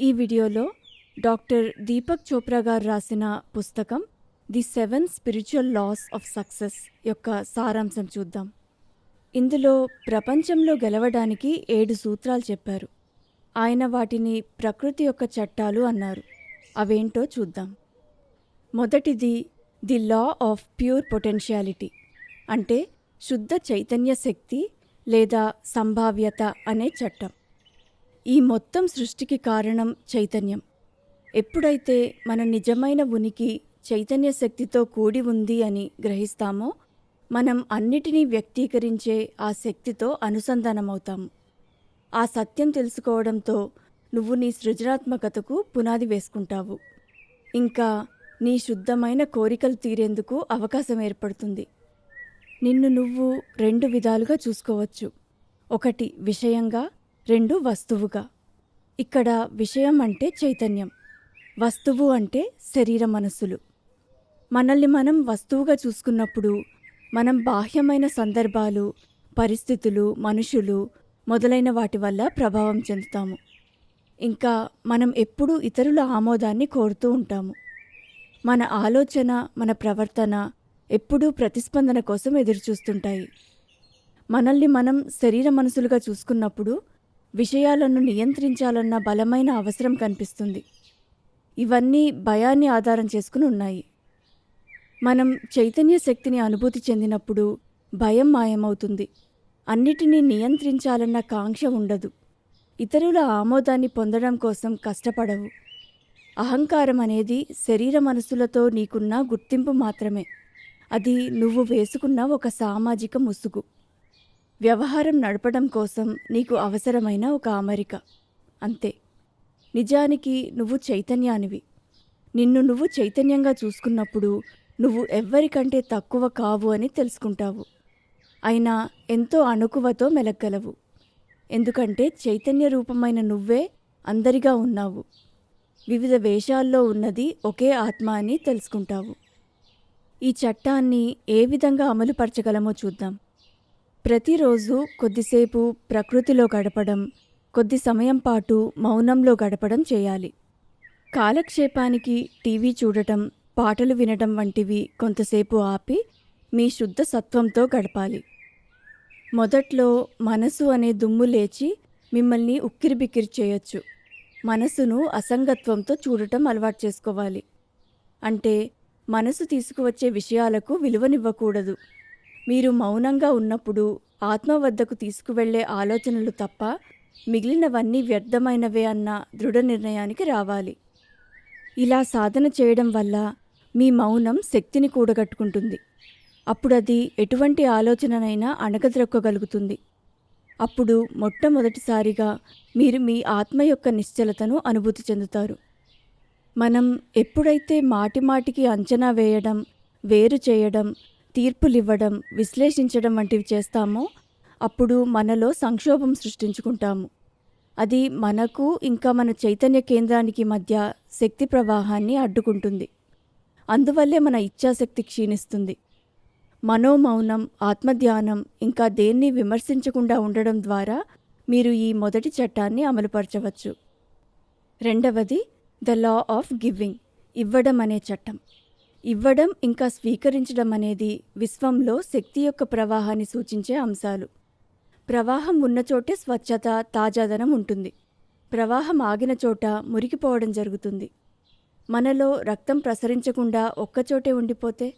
ఈ వీడియోలో డాక్టర్ దీపక్ చోప్రా గారు రాసిన పుస్తకం the seven spiritual laws of success యొక్క సారాంశం చూద్దాం. ఇందులో ప్రపంచంలో గెలవడానికి ఏడు సూత్రాలు చెప్పారు. ఆయన వాటిని ప్రకృతి యొక్క చట్టాలు అన్నారు. అవేంటో చూద్దాం. మొదటిది the law of pure potentiality అంటే శుద్ధ చైతన్య శక్తి లేదా సంభావ్యత అనే చట్టం. ఈ మొత్తం సృష్టికి కారణం చైతన్యం. ఎప్పుడైతే మన నిజమైన ఉనికి చైతన్య శక్తితో కూడి ఉంది అని గ్రహిస్తామో మనం అన్నిటినీ వ్యక్తీకరించే ఆ శక్తితో అనుసంధానమవుతాము ఆ సత్యం తెలుసుకోవడంతో నువ్వు నీ సృజనాత్మకతకు పునాది వేసుకుంటావు. ఇంకా నీ శుద్ధమైన కోరికలు తీరేందుకు అవకాశం ఏర్పడుతుంది. నిన్ను నువ్వు రెండు విధాలుగా చూసుకోవచ్చు. ఒకటి విషయంగా రెండు వస్తువుగా. ఇక్కడ విషయం అంటే చైతన్యం. వస్తువు అంటే శరీర మనసులు మనల్ని మనం వస్తువుగా చూసుకున్నప్పుడు మనం బాహ్యమైన సందర్భాలు పరిస్థితులు మనుషులు మొదలైన వాటి వల్ల ప్రభావం చెందుతాము. ఇంకా మనం ఎప్పుడూ ఇతరుల ఆమోదాన్ని కోరుతూ ఉంటాము. మన ఆలోచన మన ప్రవర్తన ఎప్పుడూ ప్రతిస్పందన కోసం ఎదురుచూస్తుంటాయి. మనల్ని మనం శరీర మనసులుగా చూసుకున్నప్పుడు విషయాలను నియంత్రించాలన్న బలమైన అవసరం కనిపిస్తుంది. ఇవన్నీ భయాన్ని ఆధారం చేసుకుని ఉన్నాయి. మనం చైతన్య శక్తిని అనుభూతి చెందినప్పుడు భయం మాయమవుతుంది. అన్నిటినీ నియంత్రించాలన్న కాంక్ష ఉండదు. ఇతరుల ఆమోదాన్ని పొందడం కోసం కష్టపడవు. అహంకారం అనేది శరీర మనసులతో నీకున్న గుర్తింపు మాత్రమే. అది నువ్వు వేసుకున్న ఒక సామాజిక ముసుగు. వ్యవహారం నడపడం కోసం నీకు అవసరమైన ఒక అమరిక. అంతే. నిజానికి నువ్వు చైతన్యానివి. నిన్ను నువ్వు చైతన్యంగా చూసుకున్నప్పుడు నువ్వు ఎవ్వరికంటే తక్కువ కావు అని తెలుసుకుంటావు. అయినా ఎంతో అణుకువతో మెలగ్గలవు ఎందుకంటే చైతన్య రూపమైన నువ్వే అందరిగా ఉన్నావు. వివిధ వేషాల్లో ఉన్నది ఒకే ఆత్మ అని తెలుసుకుంటావు. ఈ చట్టాన్ని ఏ విధంగా అమలుపరచగలమో చూద్దాం. ప్రతిరోజు కొద్దిసేపు ప్రకృతిలో గడపడం కొద్ది సమయం పాటు మౌనంలో గడపడం చేయాలి. కాలక్షేపానికి టీవీ చూడటం పాటలు వినడం వంటివి కొంతసేపు ఆపి మీ శుద్ధ సత్వంతో గడపాలి. మొదట్లో మనసు అనే దుమ్ము లేచి మిమ్మల్ని ఉక్కిరిబిక్కిరి చేయొచ్చు. మనసును అసంగత్వంతో చూడటం అలవాటు చేసుకోవాలి. అంటే మనసు తీసుకువచ్చే విషయాలకు విలువనివ్వకూడదు. మీరు మౌనంగా ఉన్నప్పుడు ఆత్మ వద్దకు తీసుకువెళ్ళే ఆలోచనలు తప్ప మిగిలినవన్నీ వ్యర్థమైనవే అన్న దృఢ నిర్ణయానికి రావాలి. ఇలా సాధన చేయడం వల్ల మీ మౌనం శక్తిని కూడగట్టుకుంటుంది. అప్పుడు అది ఎటువంటి ఆలోచననైనా అణగద్రొక్కగలుగుతుంది అప్పుడు మొట్టమొదటిసారిగా మీరు మీ ఆత్మ యొక్క నిశ్చలతను అనుభూతి చెందుతారు. మనం ఎప్పుడైతే మాటిమాటికి అంచనా వేయడం వేరు చేయడం తీర్పులివ్వడం విశ్లేషించడం వంటివి చేస్తామో అప్పుడు మనలో సంక్షోభం సృష్టించుకుంటాము. అది మనకు ఇంకా మన చైతన్య కేంద్రానికి మధ్య శక్తి ప్రవాహాన్ని అడ్డుకుంటుంది. అందువల్లే మన ఇచ్ఛాశక్తి క్షీణిస్తుంది. మనోమౌనం ఆత్మధ్యానం ఇంకా దేన్ని విమర్శించకుండా ఉండడం ద్వారా మీరు ఈ మొదటి చట్టాన్ని అమలుపరచవచ్చు. రెండవది ద లా ఆఫ్ గివింగ్ ఇవ్వడం అనే చట్టం. ఇవ్వడం ఇంకా స్వీకరించడం అనేది విశ్వంలో శక్తి యొక్క ప్రవాహాన్ని సూచించే అంశాలు. ప్రవాహం ఉన్న చోటే స్వచ్ఛత తాజాదనం ఉంటుంది. ప్రవాహం ఆగిన చోట మురికిపోవడం జరుగుతుంది. మనలో రక్తం ప్రసరించకుండా ఒక్కచోటే ఉండిపోతే?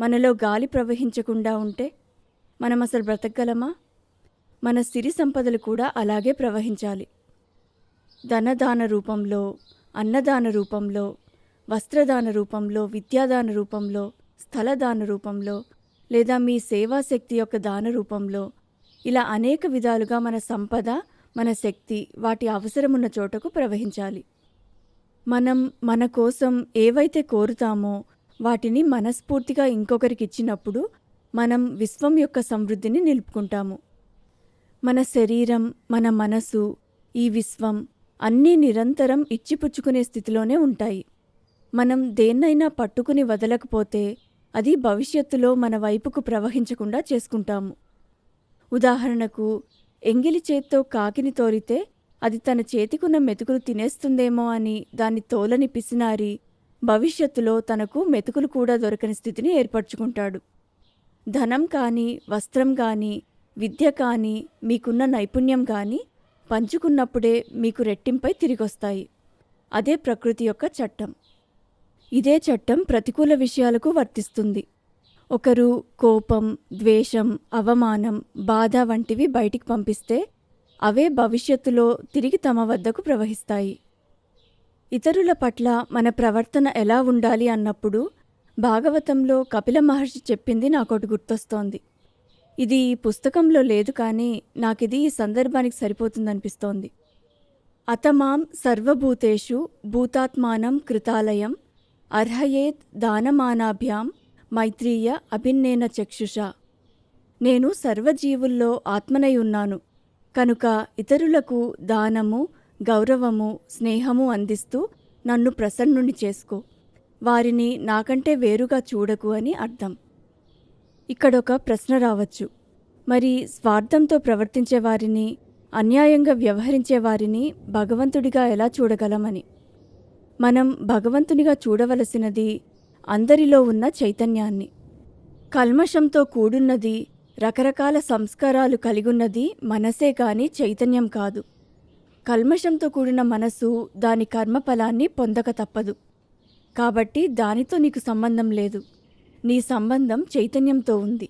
మనలో గాలి ప్రవహించకుండా ఉంటే? మనం అసలు బ్రతకగలమా? మన సిరి సంపదలు కూడా అలాగే ప్రవహించాలి. ధనదాన రూపంలో అన్నదాన రూపంలో వస్త్రదాన రూపంలో విద్యాదాన రూపంలో స్థలదాన రూపంలో లేదా మీ సేవాశక్తి యొక్క దాన రూపంలో ఇలా అనేక విధాలుగా మన సంపద మన శక్తి వాటి అవసరమున్న చోటకు ప్రవహించాలి. మనం మన కోసం ఏవైతే కోరుతామో వాటిని మనస్ఫూర్తిగా ఇంకొకరికి ఇచ్చినప్పుడు మనం విశ్వం యొక్క సమృద్ధిని నిలుపుకుంటాము. మన శరీరం మన మనసు ఈ విశ్వం అన్నీ నిరంతరం ఇచ్చిపుచ్చుకునే స్థితిలోనే ఉంటాయి. మనం దేన్నైనా పట్టుకుని వదలకపోతే అది భవిష్యత్తులో మన వైపుకు ప్రవహించకుండా చేసుకుంటాము. ఉదాహరణకు ఎంగిలి చేత్తో కాకిని తోరితే అది తన చేతికున్న మెతుకులు తినేస్తుందేమో అని దాన్ని తోలని పిసినారి భవిష్యత్తులో తనకు మెతుకులు కూడా దొరకని స్థితిని ఏర్పరచుకుంటాడు. ధనం కానీ వస్త్రం కానీ విద్య కానీ మీకున్న నైపుణ్యం కానీ పంచుకున్నప్పుడే మీకు రెట్టింపై తిరిగొస్తాయి. అదే ప్రకృతి యొక్క చట్టం. ఇదే చట్టం ప్రతికూల విషయాలకు వర్తిస్తుంది. ఒకరు కోపం ద్వేషం అవమానం బాధ వంటివి బయటికి పంపిస్తే అవే భవిష్యత్తులో తిరిగి తమ వద్దకు ప్రవహిస్తాయి. ఇతరుల పట్ల మన ప్రవర్తన ఎలా ఉండాలి అన్నప్పుడు భాగవతంలో కపిల మహర్షి చెప్పింది నాకోటి గుర్తొస్తోంది. ఇది ఈ పుస్తకంలో లేదు కానీ నాకిది ఈ సందర్భానికి సరిపోతుందనిపిస్తోంది. అతమాం సర్వభూతేషు భూతాత్మానం కృతాలయం అర్హయేత్ దానమానాభ్యాం మైత్రీయ అభిన్నేన చక్షుష. నేను సర్వజీవుల్లో ఆత్మనై ఉన్నాను కనుక ఇతరులకు దానము గౌరవము స్నేహము అందిస్తూ నన్ను ప్రసన్నుని చేసుకో. వారిని నాకంటే వేరుగా చూడకు అని అర్థం. ఇక్కడొక ప్రశ్న రావచ్చు. మరి స్వార్థంతో ప్రవర్తించే వారిని అన్యాయంగా వ్యవహరించే వారిని భగవంతుడిగా ఎలా చూడగలమని? మనం భగవంతునిగా చూడవలసినది అందరిలో ఉన్న చైతన్యాన్ని. కల్మషంతో కూడున్నది రకరకాల సంస్కారాలు కలిగున్నది మనసే కాని చైతన్యం కాదు. కల్మషంతో కూడిన మనసు దాని కర్మఫలాన్ని పొందక తప్పదు. కాబట్టి దానితో నీకు సంబంధం లేదు. నీ సంబంధం చైతన్యంతో ఉంది.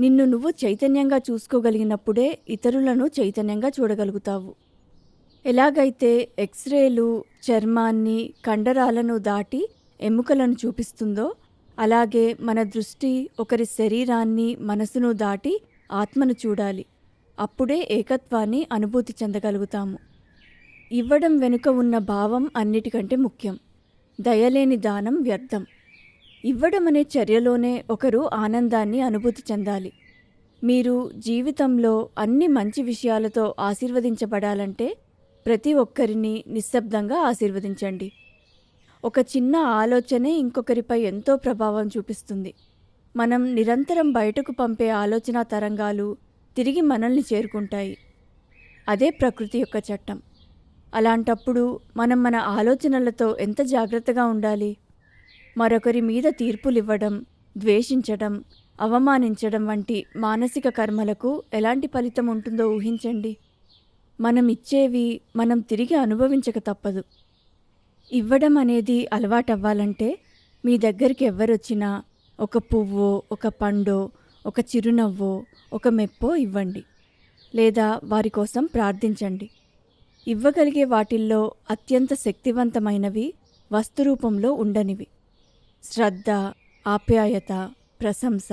నిన్ను నువ్వు చైతన్యంగా చూసుకోగలిగినప్పుడే ఇతరులను చైతన్యంగా చూడగలుగుతావు. ఎలాగైతే ఎక్స్రేలు చర్మాన్ని కండరాలను దాటి ఎముకలను చూపిస్తుందో అలాగే మన దృష్టి ఒకరి శరీరాన్ని మనసును దాటి ఆత్మను చూడాలి. అప్పుడే ఏకత్వాన్ని అనుభూతి చెందగలుగుతాము. ఇవ్వడం వెనుక ఉన్న భావం అన్నిటికంటే ముఖ్యం. దయలేని దానం వ్యర్థం. ఇవ్వడం అనే చర్యలోనే ఒకరు ఆనందాన్ని అనుభూతి చెందాలి. మీరు జీవితంలో అన్ని మంచి విషయాలతో ఆశీర్వదించబడాలంటే ప్రతి ఒక్కరిని నిశ్శబ్దంగా ఆశీర్వదించండి. ఒక చిన్న ఆలోచనే ఇంకొకరిపై ఎంతో ప్రభావం చూపిస్తుంది. మనం నిరంతరం బయటకు పంపే ఆలోచన తరంగాలు తిరిగి మనల్ని చేరుకుంటాయి. అదే ప్రకృతి యొక్క చట్టం. అలాంటప్పుడు మనం మన ఆలోచనలతో ఎంత జాగ్రత్తగా ఉండాలి? మరొకరి మీద తీర్పులివ్వడం ద్వేషించడం అవమానించడం వంటి మానసిక కర్మలకు ఎలాంటి ఫలితం ఉంటుందో ఊహించండి. మనం ఇచ్చేవి మనం తిరిగి అనుభవించక తప్పదు. ఇవ్వడం అనేది అలవాటవ్వాలంటే మీ దగ్గరికి ఎవరొచ్చినా ఒక పువ్వో ఒక పండో ఒక చిరునవ్వో ఒక మెప్పో ఇవ్వండి. లేదా వారి కోసం ప్రార్థించండి. ఇవ్వగలిగే వాటిల్లో అత్యంత శక్తివంతమైనవి వస్తురూపంలో ఉండనివి. శ్రద్ధ ఆప్యాయత ప్రశంస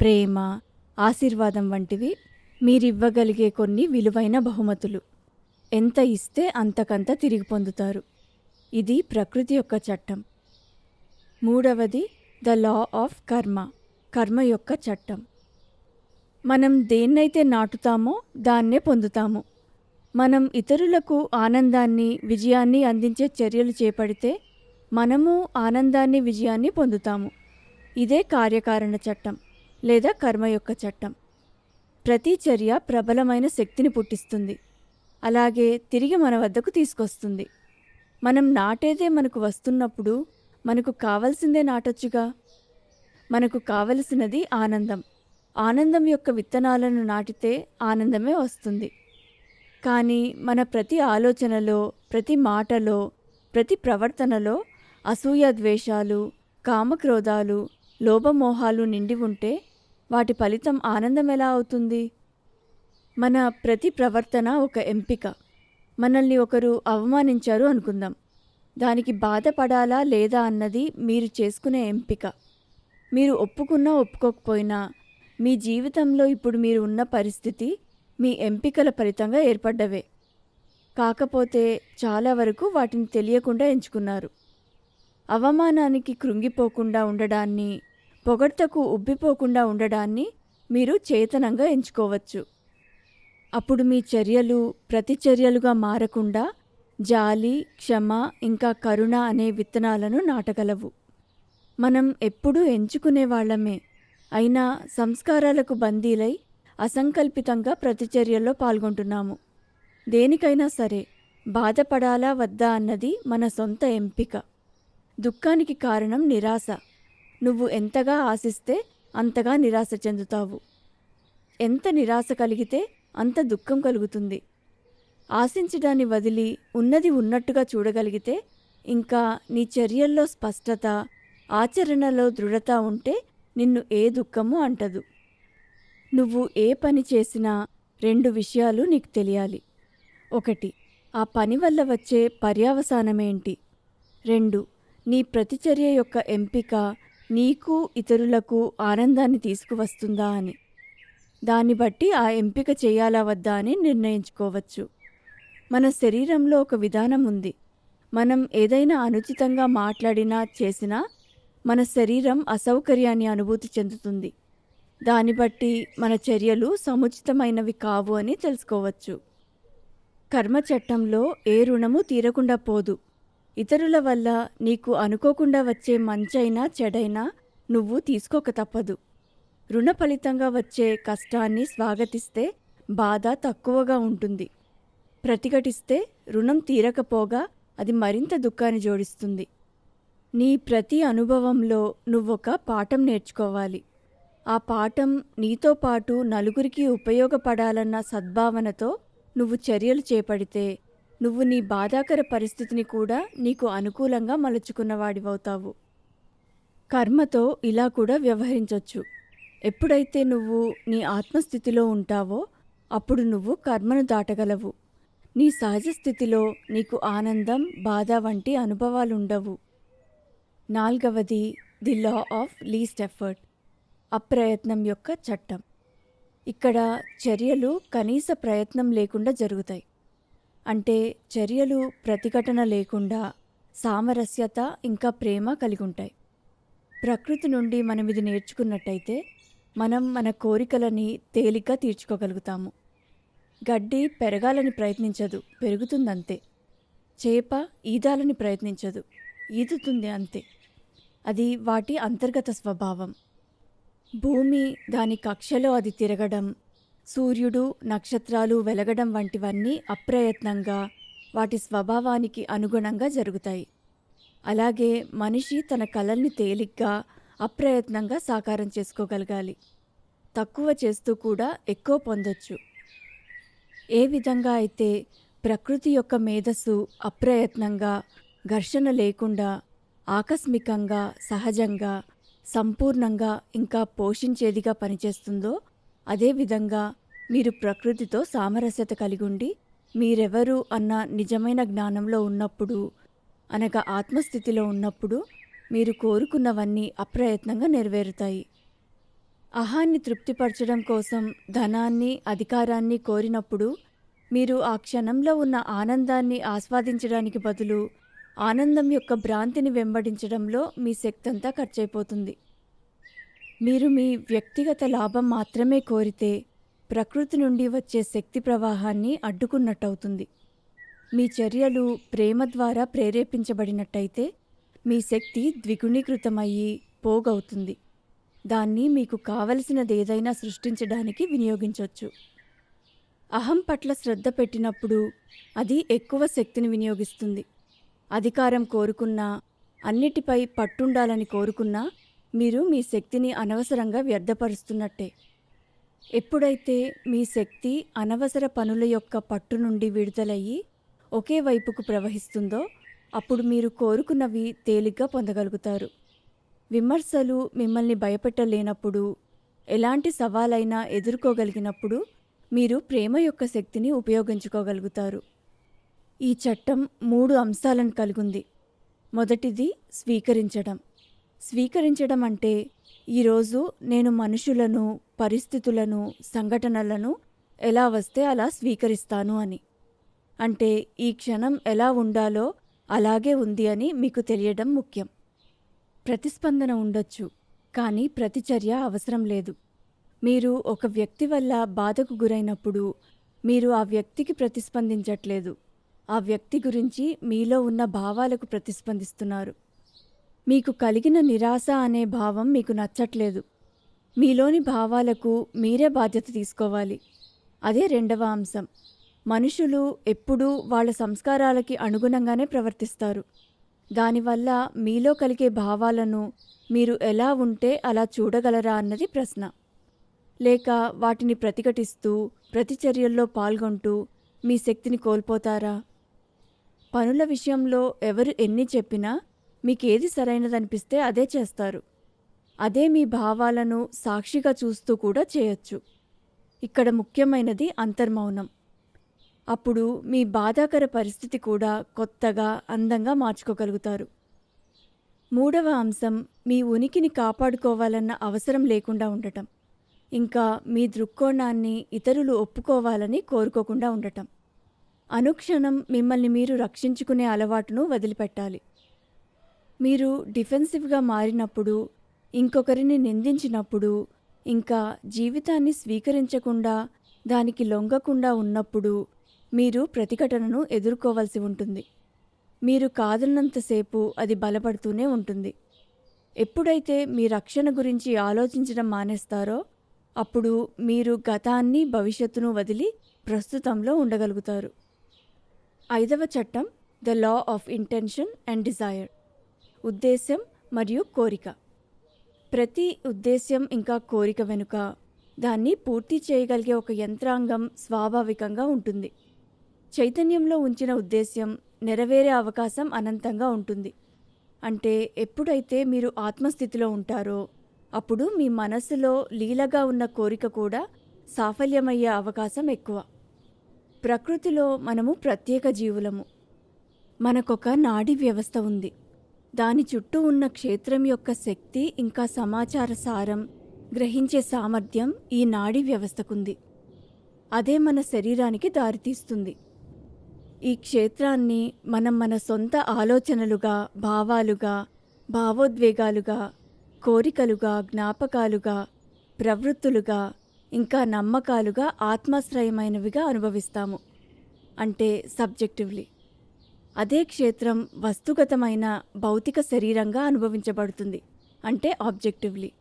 ప్రేమ ఆశీర్వాదం వంటివి మీరివ్వగలిగే కొన్ని విలువైన బహుమతులు. ఎంత ఇస్తే అంతకంత తిరిగి పొందుతారు. ఇది ప్రకృతి యొక్క చట్టం. మూడవది ద లా ఆఫ్ కర్మ కర్మ యొక్క చట్టం. మనం దేన్నైతే నాటుతామో దాన్నే పొందుతాము. మనం ఇతరులకు ఆనందాన్ని విజయాన్ని అందించే చర్యలు చేపడితే మనము ఆనందాన్ని విజయాన్ని పొందుతాము. ఇదే కార్యకారణ చట్టం లేదా కర్మ యొక్క చట్టం. ప్రతి చర్య ప్రబలమైన శక్తిని పుట్టిస్తుంది. అలాగే తిరిగి మన వద్దకు తీసుకొస్తుంది. మనం నాటేదే మనకు వస్తున్నప్పుడు మనకు కావలసిందే నాటొచ్చుగా? మనకు కావలసినది ఆనందం. ఆనందం యొక్క విత్తనాలను నాటితే ఆనందమే వస్తుంది. కానీ మన ప్రతి ఆలోచనలో ప్రతి మాటలో ప్రతి ప్రవర్తనలో అసూయ ద్వేషాలు కామక్రోధాలు లోభమోహాలు నిండి ఉంటే వాటి ఫలితం ఆనందం ఎలా అవుతుంది? మన ప్రతి ప్రవర్తన ఒక ఎంపిక. మనల్ని ఒకరు అవమానించారు అనుకుందాం. దానికి బాధపడాలా లేదా అన్నది మీరు చేసుకునే ఎంపిక. మీరు ఒప్పుకున్నా ఒప్పుకోకపోయినా మీ జీవితంలో ఇప్పుడు మీరు ఉన్న పరిస్థితి మీ ఎంపికల ఫలితంగా ఏర్పడ్డవే. కాకపోతే చాలా వరకు వాటిని తెలియకుండా ఎంచుకున్నారు. అవమానానికి కృంగిపోకుండా ఉండడాన్ని పొగడ్తకు ఉబ్బిపోకుండా ఉండడాన్ని మీరు చేతనంగా ఎంచుకోవచ్చు. అప్పుడు మీ చర్యలు ప్రతిచర్యలుగా మారకుండా జాలి క్షమ ఇంకా కరుణ అనే విత్తనాలను నాటగలవు. మనం ఎప్పుడూ ఎంచుకునే వాళ్ళమే. అయినా సంస్కారాలకు బందీలై అసంకల్పితంగా ప్రతిచర్యల్లో పాల్గొంటున్నాము. దేనికైనా సరే బాధపడాలా వద్దా అన్నది మన సొంత ఎంపిక. దుఃఖానికి కారణం నిరాశ. నువ్వు ఎంతగా ఆశిస్తే అంతగా నిరాశ చెందుతావు. ఎంత నిరాశ కలిగితే అంత దుఃఖం కలుగుతుంది. ఆశించడాన్ని వదిలి ఉన్నది ఉన్నట్టుగా చూడగలిగితే ఇంకా నీ చర్యల్లో స్పష్టత ఆచరణలో దృఢత ఉంటే నిన్ను ఏ దుఃఖము అంటదు. నువ్వు ఏ పని చేసినా రెండు విషయాలు నీకు తెలియాలి. ఒకటి ఆ పని వల్ల వచ్చే పర్యావసానమేంటి? రెండు నీ ప్రతిచర్య యొక్క ఎంపిక నీకు ఇతరులకు ఆనందాన్ని తీసుకువస్తుందా అని. దాన్ని బట్టి ఆ ఎంపిక చేయాలా వద్దా అని నిర్ణయించుకోవచ్చు. మన శరీరంలో ఒక విధానం ఉంది. మనం ఏదైనా అనుచితంగా మాట్లాడినా చేసినా మన శరీరం అసౌకర్యాన్ని అనుభూతి చెందుతుంది. దాన్ని బట్టి మన చర్యలు సముచితమైనవి కావు అని తెలుసుకోవచ్చు. కర్మ చట్టంలో ఏ రుణము తీరకుండా పోదు. ఇతరుల వల్ల నీకు అనుకోకుండా వచ్చే మంచైనా చెడైనా నువ్వు తీసుకోక తప్పదు. రుణ ఫలితంగా వచ్చే కష్టాన్ని స్వాగతిస్తే బాధ తక్కువగా ఉంటుంది. ప్రతిఘటిస్తే రుణం తీరకపోగా అది మరింత దుఃఖాన్ని జోడిస్తుంది. నీ ప్రతి అనుభవంలో నువ్వొక పాఠం నేర్చుకోవాలి. ఆ పాఠం నీతో పాటు నలుగురికి ఉపయోగపడాలన్న సద్భావనతో నువ్వు చర్యలు చేపడితే నువ్వు నీ బాధాకర పరిస్థితిని కూడా నీకు అనుకూలంగా మలుచుకున్నవాడివవుతావు. కర్మతో ఇలా కూడా వ్యవహరించవచ్చు ఎప్పుడైతే నువ్వు నీ ఆత్మస్థితిలో ఉంటావో అప్పుడు నువ్వు కర్మను దాటగలవు. నీ సహజ స్థితిలో నీకు ఆనందం బాధ వంటి అనుభవాలుండవు. నాల్గవది the law of least effort అప్రయత్నం యొక్క చట్టం. ఇక్కడ చర్యలు కనీస ప్రయత్నం లేకుండా జరుగుతాయి. అంటే చర్యలు ప్రతిఘటన లేకుండా సామరస్యత ఇంకా ప్రేమ కలిగి ఉంటాయి ప్రకృతి నుండి మనం ఇది నేర్చుకున్నట్టయితే మనం మన కోరికలని తేలిగ్గా తీర్చుకోగలుగుతాము. గడ్డి పెరగాలని ప్రయత్నించదు పెరుగుతుందంతే. చేప ఈదాలని ప్రయత్నించదు ఈదుతుంది అంతే. అది వాటి అంతర్గత స్వభావం. భూమి దాని కక్షలో అది తిరగడం సూర్యుడు నక్షత్రాలు వెలగడం వంటివన్నీ అప్రయత్నంగా వాటి స్వభావానికి అనుగుణంగా జరుగుతాయి. అలాగే మనిషి తన కలల్ని తేలిగ్గా అప్రయత్నంగా సాకారం చేసుకోగలగాలి. తక్కువ చేస్తూ కూడా ఎక్కువ పొందొచ్చు. ఏ విధంగా అయితే ప్రకృతి యొక్క మేధస్సు అప్రయత్నంగా ఘర్షణ లేకుండా ఆకస్మికంగా సహజంగా సంపూర్ణంగా ఇంకా పోషించేదిగా పనిచేస్తుందో అదేవిధంగా మీరు ప్రకృతితో సామరస్యత కలిగి ఉండి మీరెవరు అన్న నిజమైన జ్ఞానంలో ఉన్నప్పుడు అనగా ఆత్మస్థితిలో ఉన్నప్పుడు మీరు కోరుకున్నవన్నీ అప్రయత్నంగా నెరవేరుతాయి. అహాన్ని తృప్తిపరచడం కోసం ధనాన్ని అధికారాన్ని కోరినప్పుడు మీరు ఆ క్షణంలో ఉన్న ఆనందాన్ని ఆస్వాదించడానికి బదులు ఆనందం యొక్క భ్రాంతిని వెంబడించడంలో మీ శక్తంతా ఖర్చయిపోతుంది మీరు మీ వ్యక్తిగత లాభం మాత్రమే కోరితే ప్రకృతి నుండి వచ్చే శక్తి ప్రవాహాన్ని అడ్డుకున్నట్టవుతుంది. మీ చర్యలు ప్రేమ ద్వారా ప్రేరేపించబడినట్టయితే మీ శక్తి ద్విగుణీకృతమయ్యి పోగవుతుంది. దాన్ని మీకు కావలసినది ఏదైనా సృష్టించడానికి వినియోగించవచ్చు అహం పట్ల శ్రద్ధ పెట్టినప్పుడు అది ఎక్కువ శక్తిని వినియోగిస్తుంది. అధికారం కోరుకున్నా అన్నిటిపై పట్టుండాలని కోరుకున్నా మీరు మీ శక్తిని అనవసరంగా వ్యర్థపరుస్తున్నట్టే. ఎప్పుడైతే మీ శక్తి అనవసర పనుల యొక్క పట్టు నుండి విడుదలయ్యి ఒకే వైపుకు ప్రవహిస్తుందో అప్పుడు మీరు కోరుకున్నవి తేలిగ్గా పొందగలుగుతారు. విమర్శలు మిమ్మల్ని భయపెట్టలేనప్పుడు ఎలాంటి సవాలైనా ఎదుర్కోగలిగినప్పుడు మీరు ప్రేమ యొక్క శక్తిని ఉపయోగించుకోగలుగుతారు. ఈ చట్టం మూడు అంశాలను కలిగింది మొదటిది స్వీకరించడం. స్వీకరించడం అంటే ఈరోజు నేను మనుషులను పరిస్థితులను సంఘటనలను ఎలా వస్తే అలా స్వీకరిస్తాను అని. అంటే ఈ క్షణం ఎలా ఉండాలో అలాగే ఉంది అని మీకు తెలియడం ముఖ్యం. ప్రతిస్పందన ఉండొచ్చు కానీ ప్రతిచర్య అవసరం లేదు. మీరు ఒక వ్యక్తి వల్ల బాధకు గురైనప్పుడు మీరు ఆ వ్యక్తికి ప్రతిస్పందించట్లేదు. ఆ వ్యక్తి గురించి మీలో ఉన్న భావాలకు ప్రతిస్పందిస్తున్నారు. మీకు కలిగిన నిరాశ అనే భావం మీకు నచ్చట్లేదు. మీలోని భావాలకు మీరే బాధ్యత తీసుకోవాలి. అదే రెండవ అంశం. మనుషులు ఎప్పుడూ వాళ్ళ సంస్కారాలకి అనుగుణంగానే ప్రవర్తిస్తారు. దానివల్ల మీలో కలిగే భావాలను మీరు ఎలా ఉంటే అలా చూడగలరా అన్నది ప్రశ్న. లేక వాటిని ప్రతిఘటిస్తూ ప్రతిచర్యల్లో పాల్గొంటూ మీ శక్తిని కోల్పోతారా? పనుల విషయంలో ఎవరు ఎన్ని చెప్పినా మీకేది సరైనదనిపిస్తే అదే చేస్తారు. అదే మీ భావాలను సాక్షిగా చూస్తూ కూడా చేయొచ్చు. ఇక్కడ ముఖ్యమైనది అంతర్మౌనం. అప్పుడు మీ బాధాకర పరిస్థితి కూడా కొత్తగా అందంగా మార్చుకోగలుగుతారు. మూడవ అంశం మీ ఉనికిని కాపాడుకోవాలన్న అవసరం లేకుండా ఉండటం. ఇంకా మీ దృక్కోణాన్ని ఇతరులు ఒప్పుకోవాలని కోరుకోకుండా ఉండటం. అనుక్షణం మిమ్మల్ని మీరు రక్షించుకునే అలవాటును వదిలిపెట్టాలి. మీరు డిఫెన్సివ్గా మారినప్పుడు ఇంకొకరిని నిందించినప్పుడు ఇంకా జీవితాన్ని స్వీకరించకుండా దానికి లొంగకుండా ఉన్నప్పుడు మీరు ప్రతిఘటనను ఎదుర్కోవాల్సి ఉంటుంది. మీరు కాదన్నంతసేపు అది బలపడుతూనే ఉంటుంది. ఎప్పుడైతే మీ రక్షణ గురించి ఆలోచించడం మానేస్తారో అప్పుడు మీరు గతాన్ని భవిష్యత్తును వదిలి ప్రస్తుతంలో ఉండగలుగుతారు. ఐదవ చట్టం the law of intention and desire. ఉద్దేశ్యం మరియు కోరిక. ప్రతి ఉద్దేశ్యం ఇంకా కోరిక వెనుక దాన్ని పూర్తి చేయగలిగే ఒక యంత్రాంగం స్వాభావికంగా ఉంటుంది. చైతన్యంలో ఉంచిన ఉద్దేశ్యం నెరవేరే అవకాశం అనంతంగా ఉంటుంది. అంటే ఎప్పుడైతే మీరు ఆత్మస్థితిలో ఉంటారో అప్పుడు మీ మనస్సులో లీలగా ఉన్న కోరిక కూడా సాఫల్యమయ్యే అవకాశం ఎక్కువ. ప్రకృతిలో మనము ప్రత్యేక జీవులము. మనకొక నాడీ వ్యవస్థ ఉంది. దాని చుట్టూ ఉన్న క్షేత్రం యొక్క శక్తి ఇంకా సమాచార సారం గ్రహించే సామర్థ్యం ఈ నాడీ వ్యవస్థకుంది. అదే మన శరీరానికి దారితీస్తుంది. ఈ క్షేత్రాన్ని మనం మన సొంత ఆలోచనలుగా భావాలుగా భావోద్వేగాలుగా కోరికలుగా జ్ఞాపకాలుగా ప్రవృత్తులుగా ఇంకా నమ్మకాలుగా ఆత్మాశ్రయమైనవిగా అనుభవిస్తాము. అంటే సబ్జెక్టివ్లీ. అదే క్షేత్రం వస్తుగతమైన భౌతిక శరీరంగా అనుభవించబడుతుంది అంటే ఆబ్జెక్టివ్లీ.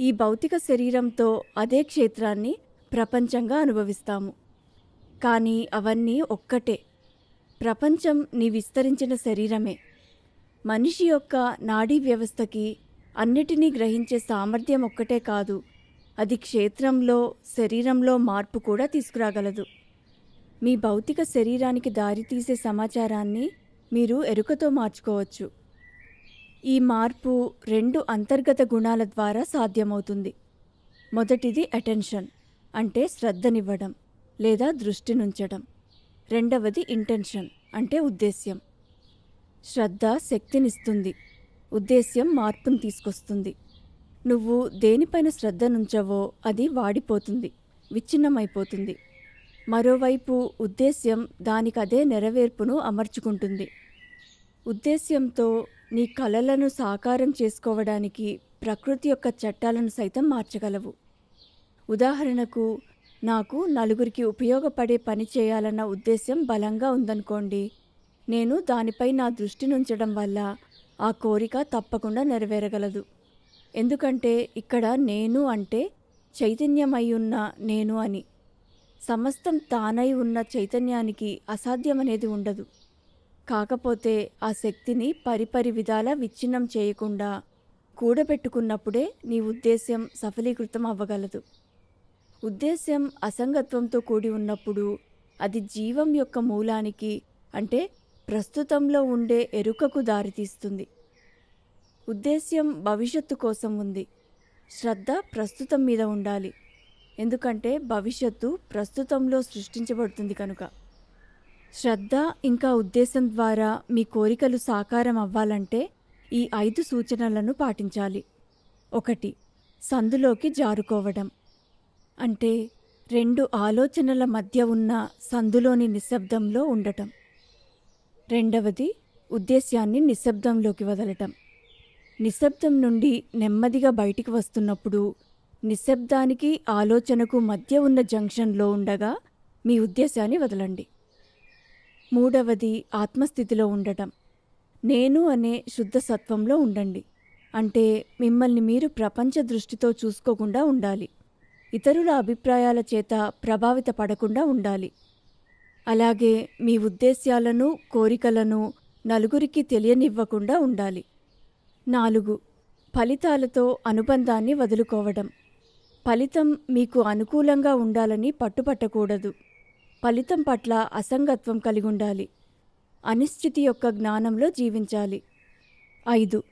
ఈ భౌతిక శరీరంతో అదే క్షేత్రాన్ని ప్రపంచంగా అనుభవిస్తాము. కానీ అవన్నీ ఒక్కటే. ప్రపంచం నీ విస్తరించిన శరీరమే. మనిషి యొక్క నాడీ వ్యవస్థకి అన్నిటినీ గ్రహించే సామర్థ్యం ఒక్కటే కాదు అది క్షేత్రంలో శరీరంలో మార్పు కూడా తీసుకురాగలదు. మీ భౌతిక శరీరానికి దారితీసే సమాచారాన్ని మీరు ఎరుకతో మార్చుకోవచ్చు. ఈ మార్పు రెండు అంతర్గత గుణాల ద్వారా సాధ్యమవుతుంది. మొదటిది అటెన్షన్ అంటే శ్రద్ధనివ్వడం లేదా దృష్టినుంచడం రెండవది ఇంటెన్షన్ అంటే ఉద్దేశ్యం. శ్రద్ధ శక్తినిస్తుంది ఉద్దేశ్యం మార్పును తీసుకొస్తుంది. నువ్వు దేనిపైన శ్రద్ధ నుంచవో అది వాడిపోతుంది విచ్ఛిన్నమైపోతుంది. మరోవైపు ఉద్దేశ్యం దానికదే నెరవేర్పును అమర్చుకుంటుంది. ఉద్దేశ్యంతో నీ కలలను సాకారం చేసుకోవడానికి ప్రకృతి యొక్క చట్టాలను సైతం మార్చగలవు. ఉదాహరణకు నాకు నలుగురికి ఉపయోగపడే పని చేయాలన్న ఉద్దేశ్యం బలంగా ఉందనుకోండి. నేను దానిపై నా దృష్టి నుంచడం వల్ల ఆ కోరిక తప్పకుండా నెరవేరగలదు. ఎందుకంటే ఇక్కడ నేను అంటే చైతన్యమై ఉన్న నేను అని. సమస్తం తానై ఉన్న చైతన్యానికి అసాధ్యమనేది ఉండదు. కాకపోతే ఆ శక్తిని పరిపరి విధాలా విచ్ఛిన్నం చేయకుండా కూడబెట్టుకున్నప్పుడే నీ ఉద్దేశ్యం సఫలీకృతం అవ్వగలదు. ఉద్దేశ్యం అసంగత్వంతో కూడి ఉన్నప్పుడు అది జీవం యొక్క మూలానికి అంటే ప్రస్తుతంలో ఉండే ఎరుకకు దారితీస్తుంది. ఉద్దేశ్యం భవిష్యత్తు కోసం ఉంది. శ్రద్ధ ప్రస్తుతం మీద ఉండాలి. ఎందుకంటే భవిష్యత్తు ప్రస్తుతంలో సృష్టించబడుతుంది కనుక. శ్రద్ధ ఇంకా ఉద్దేశం ద్వారా మీ కోరికలు సాకారం అవ్వాలంటే ఈ ఐదు సూచనలను పాటించాలి. ఒకటి సందులోకి జారుకోవడం. అంటే రెండు ఆలోచనల మధ్య ఉన్న సందులోని నిశ్శబ్దంలో ఉండటం. రెండవది ఉద్దేశ్యాన్ని నిశ్శబ్దంలోకి వదలటం. నిశ్శబ్దం నుండి నెమ్మదిగా బయటికి వస్తున్నప్పుడు నిశ్శబ్దానికి ఆలోచనకు మధ్య ఉన్న జంక్షన్లో ఉండగా మీ ఉద్దేశాన్ని వదలండి. మూడవది ఆత్మస్థితిలో ఉండటం. నేను అనే శుద్ధ సత్వంలో ఉండండి. అంటే మిమ్మల్ని మీరు ప్రపంచ దృష్టితో చూసుకోకుండా ఉండాలి. ఇతరుల అభిప్రాయాల చేత ప్రభావిత పడకుండా ఉండాలి. అలాగే మీ ఉద్దేశ్యాలను కోరికలను నలుగురికి తెలియనివ్వకుండా ఉండాలి. నాలుగు ఫలితాలతో అనుబంధాన్ని వదులుకోవడం. ఫలితం మీకు అనుకూలంగా ఉండాలని పట్టుపట్టకూడదు. ఫలితం పట్ల అసంగత్వం కలిగి ఉండాలి అనిశ్చితి యొక్క జ్ఞానంలో జీవించాలి. ఐదు.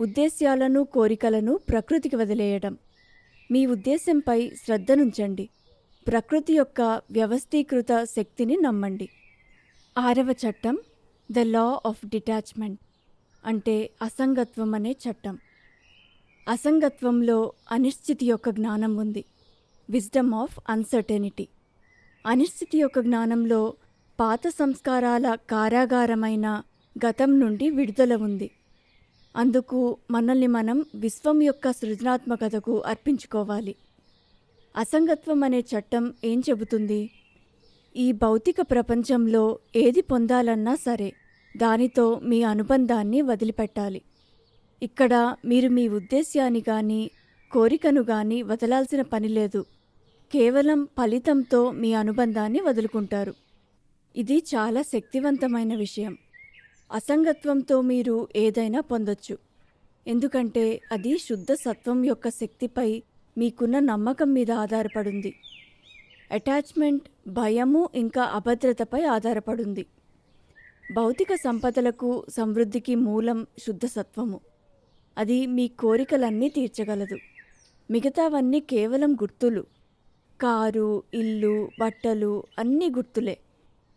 ఉద్దేశ్యాలను కోరికలను ప్రకృతికి వదిలేయడం. మీ ఉద్దేశంపై శ్రద్ధనుంచండి. ప్రకృతి యొక్క వ్యవస్థీకృత శక్తిని నమ్మండి. ఆరవ చట్టం ద లా ఆఫ్ డిటాచ్మెంట్ అంటే అసంగత్వం అనే చట్టం. అసంగత్వంలో అనిశ్చితి యొక్క జ్ఞానం ఉంది. విజ్డమ్ ఆఫ్ అన్సర్టెనిటీ అనిశ్చితి యొక్క జ్ఞానంలో పాత సంస్కారాల కారాగారమైన గతం నుండి విడుదల ఉంది. అందుకు మనల్ని మనం విశ్వం యొక్క సృజనాత్మకతకు అర్పించుకోవాలి. అసంగత్వం అనే చట్టం ఏం చెబుతుంది? ఈ భౌతిక ప్రపంచంలో ఏది పొందాలన్నా సరే దానితో మీ అనుబంధాన్ని వదిలిపెట్టాలి. ఇక్కడ మీరు మీ ఉద్దేశ్యాన్ని కానీ కోరికను కానీ వదలాల్సిన పని లేదు. కేవలం ఫలితంతో మీ అనుబంధాన్ని వదులుకుంటారు. ఇది చాలా శక్తివంతమైన విషయం. అసంగత్వంతో మీరు ఏదైనా పొందొచ్చు. ఎందుకంటే అది శుద్ధ సత్వం యొక్క శక్తిపై మీకున్న నమ్మకం మీద ఆధారపడింది. అటాచ్మెంట్ భయము ఇంకా అభద్రతపై ఆధారపడింది. భౌతిక సంపదలకు సమృద్ధికి మూలం శుద్ధ సత్వము. అది మీ కోరికలన్నీ తీర్చగలదు. మిగతావన్నీ కేవలం గుర్తులు. కారు ఇల్లు బట్టలు అన్నీ గుర్తులే.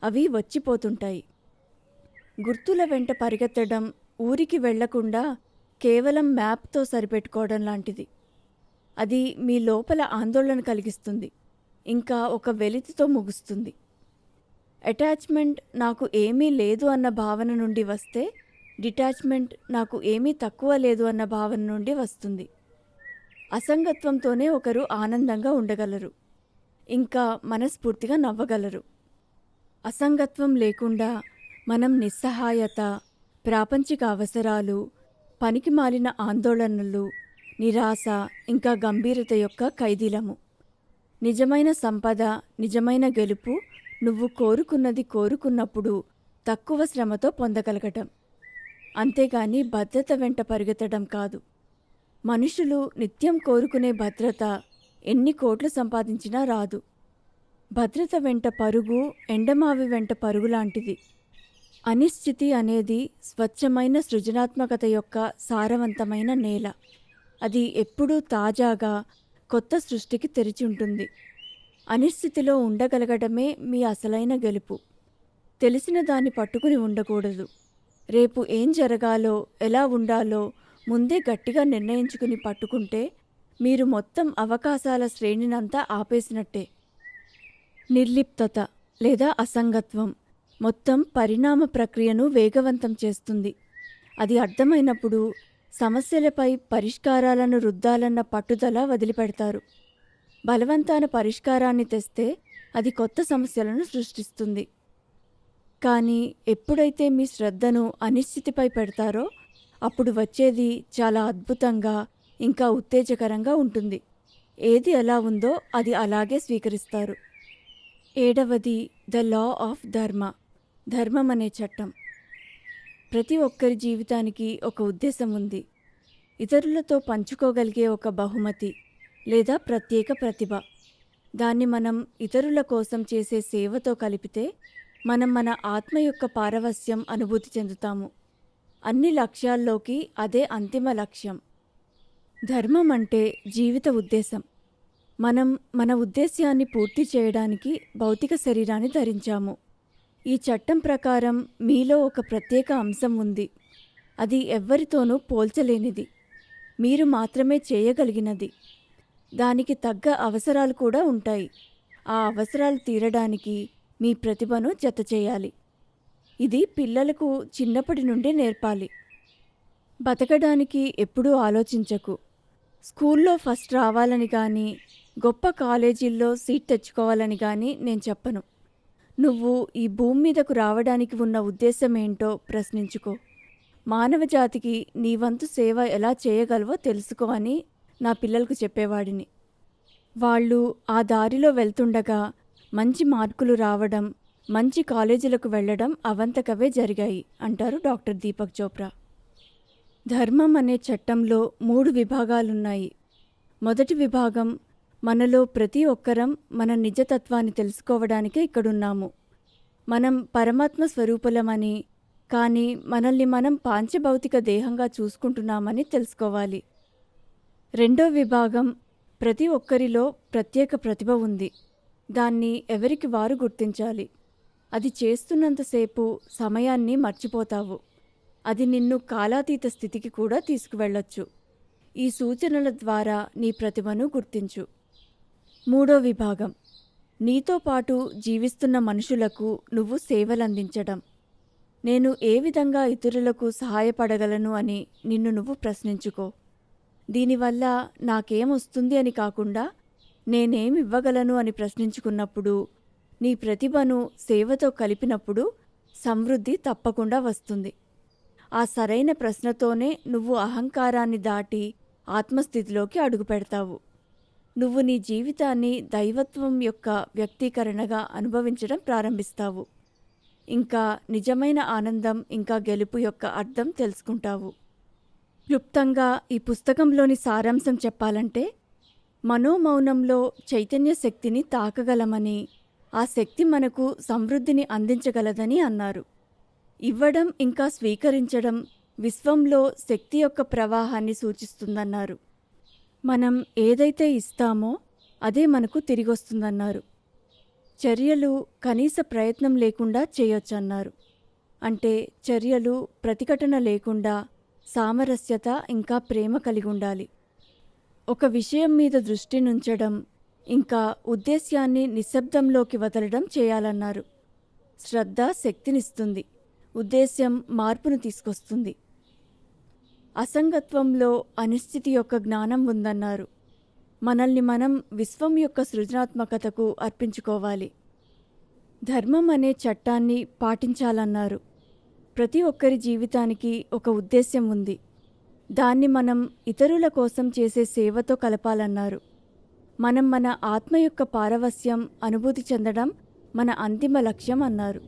అవి వచ్చిపోతుంటాయి. గుర్తుల వెంట పరిగెత్తడం ఊరికి వెళ్ళకుండా కేవలం మ్యాప్తో సరిపెట్టుకోవడం లాంటిది. అది మీ లోపల ఆందోళన కలిగిస్తుంది. ఇంకా ఒక వెలితితో ముగుస్తుంది. అటాచ్మెంట్ నాకు ఏమీ లేదు అన్న భావన నుండి వస్తే డిటాచ్మెంట్ నాకు ఏమీ తక్కువ లేదు అన్న భావన నుండి వస్తుంది. అసంగత్వంతోనే ఒకరు ఆనందంగా ఉండగలరు. ఇంకా మనస్ఫూర్తిగా నవ్వగలరు. అసంగత్వం లేకుండా మనం నిస్సహాయత ప్రాపంచిక అవసరాలు పనికి మాలిన ఆందోళనలు నిరాశ ఇంకా గంభీరత యొక్క ఖైదీలము. నిజమైన సంపద నిజమైన గెలుపు నువ్వు కోరుకున్నది కోరుకున్నప్పుడు తక్కువ శ్రమతో పొందగలగటం. అంతేగాని భద్రత వెంట పరిగెత్తడం కాదు. మనుషులు నిత్యం కోరుకునే భద్రత ఎన్ని కోట్లు సంపాదించినా రాదు. భద్రత వెంట పరుగు ఎండమావి వెంట పరుగు లాంటిది. అనిశ్చితి అనేది స్వచ్ఛమైన సృజనాత్మకత యొక్క సారవంతమైన నేల. అది ఎప్పుడూ తాజాగా కొత్త సృష్టికి తెరిచి ఉంటుంది. అనిశ్చితిలో ఉండగలగడమే మీ అసలైన గెలుపు. తెలిసిన దాన్ని పట్టుకుని ఉండకూడదు. రేపు ఏం జరగాలో ఎలా ఉండాలో ముందే గట్టిగా నిర్ణయించుకుని పట్టుకుంటే మీరు మొత్తం అవకాశాల శ్రేణినంతా ఆపేసినట్టే. నిర్లిప్తత లేదా అసంగత్వం మొత్తం పరిణామ ప్రక్రియను వేగవంతం చేస్తుంది. అది అర్థమైనప్పుడు సమస్యలపై పరిష్కారాలను రుద్దాలన్న పట్టుదల వదిలిపెడతారు. బలవంతాన పరిష్కారాన్ని తెస్తే అది కొత్త సమస్యలను సృష్టిస్తుంది. కానీ ఎప్పుడైతే మీ శ్రద్ధను అనిశ్చితిపై పెడతారో అప్పుడు వచ్చేది చాలా అద్భుతంగా ఇంకా ఉత్తేజకరంగా ఉంటుంది. ఏది ఎలా ఉందో అది అలాగే స్వీకరిస్తారు. ఏడవది ద లా ఆఫ్ ధర్మ. ధర్మం అనే చట్టం. ప్రతి ఒక్కరి జీవితానికి ఒక ఉద్దేశం ఉంది. ఇతరులతో పంచుకోగలిగే ఒక బహుమతి లేదా ప్రత్యేక ప్రతిభ. దాన్ని మనం ఇతరుల కోసం చేసే సేవతో కలిపితే మనం మన ఆత్మ యొక్క పారవస్యం అనుభూతి చెందుతాము. అన్ని లక్ష్యాల్లోకి అదే అంతిమ లక్ష్యం. ధర్మం అంటే జీవిత ఉద్దేశం. మనం మన ఉద్దేశ్యాన్ని పూర్తి చేయడానికి భౌతిక శరీరాన్ని ధరించాము. ఈ చట్టం ప్రకారం మీలో ఒక ప్రత్యేక అంశం ఉంది. అది ఎవ్వరితోనూ పోల్చలేనిది. మీరు మాత్రమే చేయగలిగినది. దానికి తగ్గ అవసరాలు కూడా ఉంటాయి. ఆ అవసరాలు తీరడానికి మీ ప్రతిభను జత చేయాలి. ఇది పిల్లలకు చిన్నప్పటి నుండి నేర్పాలి. బతకడానికి ఎప్పుడూ ఆలోచించకు. స్కూల్లో ఫస్ట్ రావాలని కానీ గొప్ప కాలేజీల్లో సీట్ తెచ్చుకోవాలని కానీ నేను చెప్పను. నువ్వు ఈ భూమి మీదకు రావడానికి ఉన్న ఉద్దేశం ఏంటో ప్రశ్నించుకో. మానవ జాతికి నీ వంతు సేవ ఎలా చేయగలవో తెలుసుకో అని నా పిల్లలకు చెప్పేవాడిని. వాళ్ళు ఆ దారిలో వెళ్తుండగా మంచి మార్కులు రావడం మంచి కాలేజీలకు వెళ్ళడం అవంతకవే జరిగాయి అంటారు డాక్టర్ దీపక్ చోప్రా. ధర్మం అనే చట్టంలో మూడు విభాగాలున్నాయి. మొదటి విభాగం మనలో ప్రతి ఒక్కరం మన నిజతత్వాన్ని తెలుసుకోవడానికే ఇక్కడున్నాము. మనం పరమాత్మ స్వరూపులమని కానీ మనల్ని మనం పాంచభౌతిక దేహంగా చూసుకుంటున్నామని తెలుసుకోవాలి. రెండో విభాగం ప్రతి ఒక్కరిలో ప్రత్యేక ప్రతిభ ఉంది. దాన్ని ఎవరికి వారు గుర్తించాలి? అది చేస్తున్నంతసేపు సమయాన్ని మర్చిపోతావు. అది నిన్ను కాలాతీత స్థితికి కూడా తీసుకువెళ్ళొచ్చు. ఈ సూచనల ద్వారా నీ ప్రతిభను గుర్తించు. మూడో విభాగం. నీతో పాటు జీవిస్తున్న మనుషులకు నువ్వు సేవలందించడం. నేను ఏ విధంగా ఇతరులకు సహాయపడగలను అని నిన్ను నువ్వు ప్రశ్నించుకో. దీనివల్ల నాకేమొస్తుంది అని కాకుండా నేనేమివ్వగలను అని ప్రశ్నించుకున్నప్పుడు నీ ప్రతిభను సేవతో కలిపినప్పుడు సమృద్ధి తప్పకుండా వస్తుంది. ఆ సరైన ప్రశ్నతోనే నువ్వు అహంకారాన్ని దాటి ఆత్మస్థితిలోకి అడుగుపెడతావు. నువ్వు నీ జీవితాన్ని దైవత్వం యొక్క వ్యక్తీకరణగా అనుభవించడం ప్రారంభిస్తావు. ఇంకా నిజమైన ఆనందం ఇంకా గెలుపు యొక్క అర్థం తెలుసుకుంటావు. క్లుప్తంగా ఈ పుస్తకంలోని సారాంశం చెప్పాలంటే మనోమౌనంలో చైతన్య శక్తిని తాకగలమని ఆ శక్తి మనకు సమృద్ధిని అందించగలదని అన్నారు. ఇవ్వడం ఇంకా స్వీకరించడం విశ్వంలో శక్తి యొక్క ప్రవాహాన్ని సూచిస్తుందన్నారు. మనం ఏదైతే ఇస్తామో అదే మనకు తిరిగొస్తుందన్నారు. చర్యలు కనీస ప్రయత్నం లేకుండా చేయొచ్చన్నారు. అంటే చర్యలు ప్రతిఘటన లేకుండా సామరస్యత ఇంకా ప్రేమ కలిగి ఉండాలి ఒక విషయం మీద దృష్టి నుంచడం ఇంకా ఉద్దేశ్యాన్ని నిశ్శబ్దంలోకి వదలడం చేయాలన్నారు. శ్రద్ధ శక్తినిస్తుంది. ఉద్దేశ్యం మార్పును తీసుకొస్తుంది. అసంగత్వంలో అనిశ్చితి యొక్క జ్ఞానం ఉందన్నారు. మనల్ని మనం విశ్వం యొక్క సృజనాత్మకతకు అర్పించుకోవాలి. ధర్మం అనే చట్టాన్ని పాటించాలన్నారు. ప్రతి ఒక్కరి జీవితానికి ఒక ఉద్దేశ్యం ఉంది. దాన్ని మనం ఇతరుల కోసం చేసే సేవతో కలపాలన్నారు. మనం మన ఆత్మ యొక్క పారవస్యం అనుభూతి చెందడం మన అంతిమ లక్ష్యం అన్నారు.